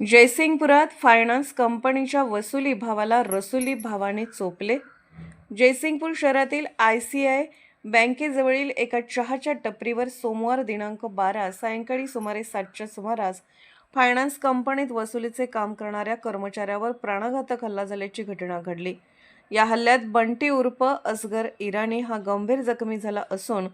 जयसिंगपुरात finance कंपनीच्या वसुली भावाला रसुली भावाने चोपले. जयसिंगपूर शहरातील आय सी आय बँकेजवळील एका चहाच्या टपरीवर सोमवार दिनांक बारा सायंकाळी सुमारे सातच्या सुमारास फायनान्स कंपनीत वसुलीचे काम करणाऱ्या कर्मचाऱ्यावर प्राणघातक हल्ला झाल्याची घटना घडली. या हल्ल्यात बंटी उर्फ असगर इराणी हा गंभीर जखमी झाला असून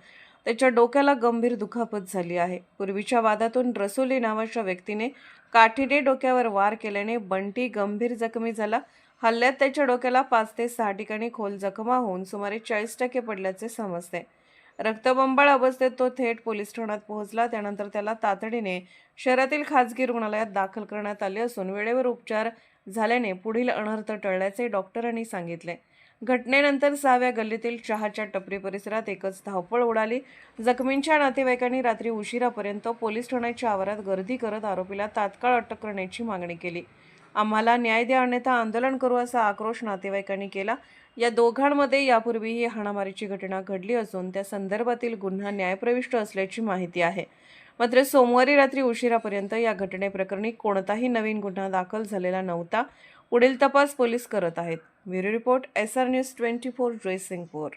त्याच्या डोक्याला गंभीर दुखापत झाली आहे. पूर्वीच्या वादातून रसोली नावाच्या व्यक्तीने काठीने डोक्यावर वार केल्याने बंटी गंभीर जखमी झाला. हल्ल्यात त्याच्या डोक्याला पाच ते सहा ठिकाणी खोल जखमा होऊन सुमारे चाळीस टक्के पडल्याचे समजते. रक्तबंबाळ अवस्थेत तो थेट पोलीस ठाण्यात पोहोचला. त्यानंतर त्याला तातडीने शहरातील खाजगी रुग्णालयात दाखल करण्यात आले असून वेळेवर उपचार झाल्याने पुढील अनर्थ टळल्याचे डॉक्टरांनी सांगितले. घटनेनंतर सहाव्या गल्लीतील चहाच्या टपरी परिसरात एकच धावपळ उडाली. जखमींच्या नातेवाईकांनी रात्री उशिरापर्यंत पोलीस ठाण्याच्या आवारात गर्दी करत आरोपीला तात्काळ अटक करण्याची मागणी केली. आम्हाला न्याय द्या अन्यथा आंदोलन करू असा आक्रोश नातेवाईकांनी केला. या दोघांमध्ये यापूर्वीही हाणामारीची घटना घडली असून त्या संदर्भातील गुन्हा न्यायप्रविष्ट असल्याची माहिती आहे. मात्र सोमवारी रात्री उशिरापर्यंत या घटनेप्रकरणी कोणताही नवीन गुन्हा दाखल झालेला नव्हता. पुढील तपास पोलीस करत आहेत. Bureau report S R news twenty four Jaysingpur